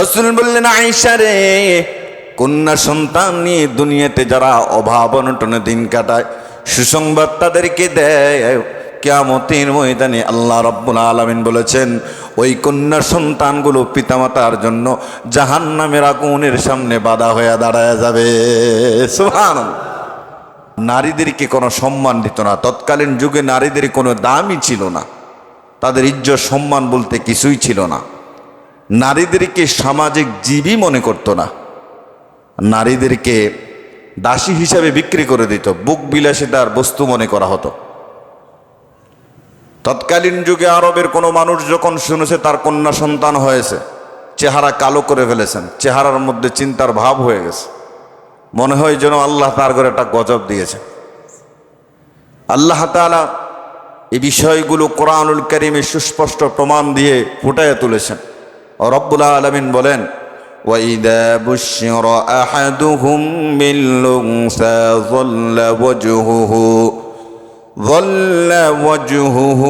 রসুল বললেন আইসা রে, কন্যা সন্তান নিয়ে দুনিয়াতে যারা অভাব অনটনে দিন কাটায়, সুসংবাদ তাদেরকে দেয়। কেয়ামতের ময়দানে আল্লাহ রব্বুল আলমিন বলেছেন, ওই কন্যা সন্তানগুলো পিতামাতার জন্য জাহান নামের আগুনের সামনে বাধা হয়ে দাঁড়ায় যাবে। সুহান নারীদেরকে কোনো সম্মান দিত না। তৎকালীন যুগে নারীদের কোনো দামই ছিল না। তাদের ইজ্জত সম্মান বলতে কিছুই ছিল না। নারীদেরকে সামাজিক জীবী মনে করত না। নারীদেরকে দাসী হিসাবে বিক্রি করে দিত, বুক বিলাসিতার বস্তু মনে করা হতো। তৎকালীন যুগে আরবের কোনো মানুষ যখন শুনেছে তার কন্যা সন্তান হয়েছে, চেহারা কালো করে ফেলেছেন, চেহারার মধ্যে চিন্তার ভাব হয়ে গেছে। মনে হয় যেন আল্লাহ তার ঘরে একটা গজব দিয়েছে। আল্লাহ তাআলা এই বিষয়গুলো কোরআনুল করিমে সুস্পষ্ট প্রমাণ দিয়ে ফুটাইয়া তুলেছেন। রব্বুল আলমিন বলেন وإذا بشر أحدهم بالأنثى ظل وجهه ظل وجهه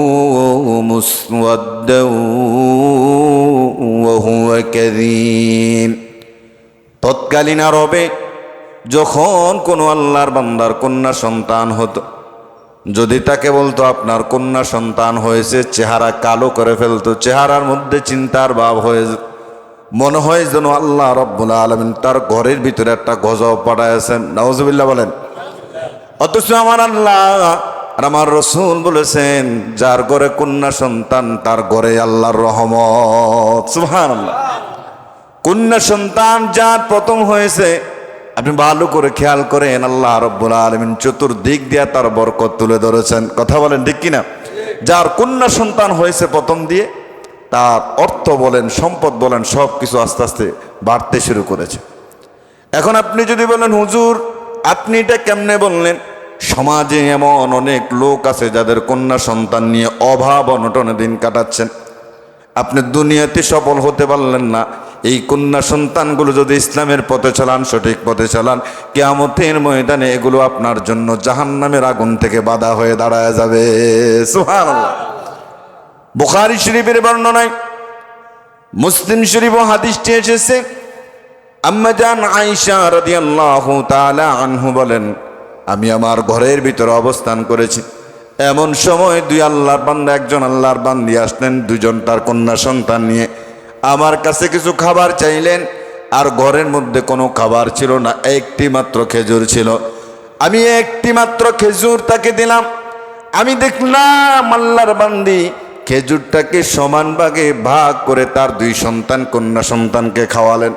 مسودا وهو كذيم তৎকালীন আরবে যখন কোনো আল্লাহর বান্দার কন্যা সন্তান হতো যদি তাকে বলতো আপনার কন্যা সন্তান হয়েছে, চেহারা কালো করে ফেলতো, চেহারার মধ্যে চিন্তার ভাব হয়ে মনে হয় যেন আল্লাহ রব্বুল আলমিন তার ঘরের ভিতরে একটা গজব পাঠাইছেন নওয়াজবিল্লা বলেন। অথচ আমার আল্লাহ আর আমার রসুল বলেছেন, যার ঘরে কন্যা সন্তান, তার ঘরে আল্লাহর রহমত। সুহান কন্যা সন্তান যার প্রথম হয়েছে আপনি ভালো করে খেয়াল করেন, আল্লাহ রব্বুল আলমিন চতুর্দিক দিয়ে তার বরকত তুলে ধরেছেন। কথা বলেন ঠিক কিনা? যার কন্যা সন্তান হয়েছে প্রথম দিয়ে, তার অর্থ বলেন, সম্পদ বলেন সব কিছু আস্তে আস্তে বাড়তে শুরু করেছে। এখন আপনি যদি বলেন, হুজুর, আপনি এটা কেমনে বললেন? সমাজে এমন অনেক লোক আছে যাদের কন্যা সন্তান নিয়ে অভাব অনটনে দিন কাটাচ্ছেন। আপনি দুনিয়াতে সফল হতে পারলেন না। এই কন্যা সন্তানগুলো যদি ইসলামের পথে চালান, সঠিক পথে চালান, কেয়ামতের ময়দানে এগুলো আপনার জন্য জাহান্নামের আগুন থেকে বাধা হয়ে দাঁড়ায় যাবে। সুবহানাল্লাহ। বুখারী শরীফের বর্ণনায় মুসলিম শরীফ ও হাদিসটি এসেছে। আম্মাজান আনহু বলেন, আমি আমার ঘরের ভিতরে অবস্থান করেছি। এমন সময় দুই আল্লাহর বান্দা, একজন আল্লাহর বান্দি আসলেন, দুজন তার কন্যা সন্তান নিয়ে। আমার কাছে কিছু খাবার চাইলেন, আর ঘরের মধ্যে কোনো খাবার ছিল না, একটি মাত্র খেজুর ছিল। আমি একটি মাত্র খেজুর তাকে দিলাম। আমি দেখলাম আল্লাহর বান্দি খেজুরটাকে সমান ভাগে ভাগ করে তার দুই সন্তান, কন্যা সন্তানকে খাওয়ালেন।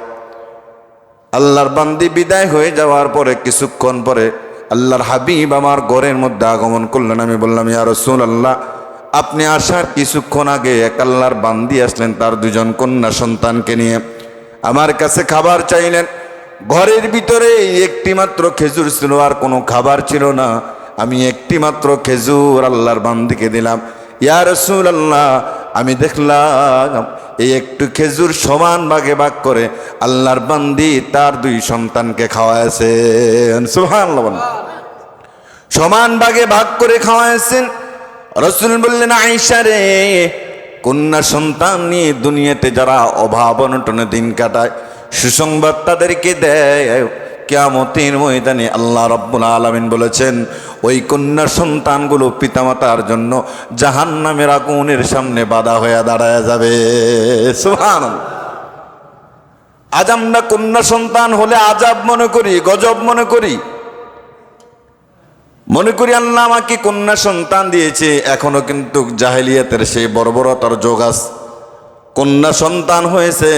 আল্লাহর বান্দি বিদায় হয়ে যাওয়ার পরে, কিছুক্ষণ পরে আল্লাহর হাবিব আমার ঘরের মধ্যে আগমন করলেন। আমি বললাম, ইয়া রসুল আল্লাহ আপনি আসার কিছুক্ষণ আগে এক আল্লাহর বান্দি আসলেন তার দুজন কন্যা সন্তানকে নিয়ে। আমার কাছে খাবার চাইলেন। ঘরের ভিতরে একটি মাত্র খেজুর ছিল আর কোনো খাবার ছিল না। আমি একটি মাত্র খেজুর আল্লাহর বান্দিকে দিলাম। ইয়া রসুল আল্লাহ আমি দেখলাম এই একটু খেজুর সমান ভাগে ভাগ করে আল্লাহর বান্দি তার দুই সন্তানকে খাওয়াইছেন সুহান সমান ভাগে ভাগ করে খাওয়াইছেন রসুল বললেন আইসা রে, কন্যা সন্তান নিয়ে দুনিয়াতে যারা অভাব অনটনে দিন কাটায়, সুসংবাদ তাদেরকে দেয়। কেয়ামতের ময়দানে আল্লাহ রব্বুল আলমিন বলেছেন, ওই কন্যা সন্তানগুলো পিতামাতার জন্য জাহান নামের আগুনের সামনে বাধা হয়ে দাঁড়ায় যাবে। সুহান আজ আমরা কন্যা সন্তান হলে আজাব মনে করি, গজব মনে করি। মনে করি আল্লাহ আমাকে কন্যা সন্তান দিয়েছে, এখনও কিন্তু জাহেলিয়াতের সেই বর্বরতার যোগাস কন্যা সন্তান হয়েছে,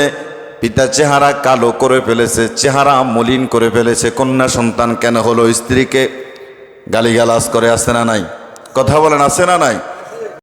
পিতা চেহারা কালো করে ফেলেছে, চেহারা মলিন করে ফেলেছে। কন্যা সন্তান কেন হলো স্ত্রীকে গালিগালাজ করে, আসে না নাই? কথা বলেন, আসে না নাই?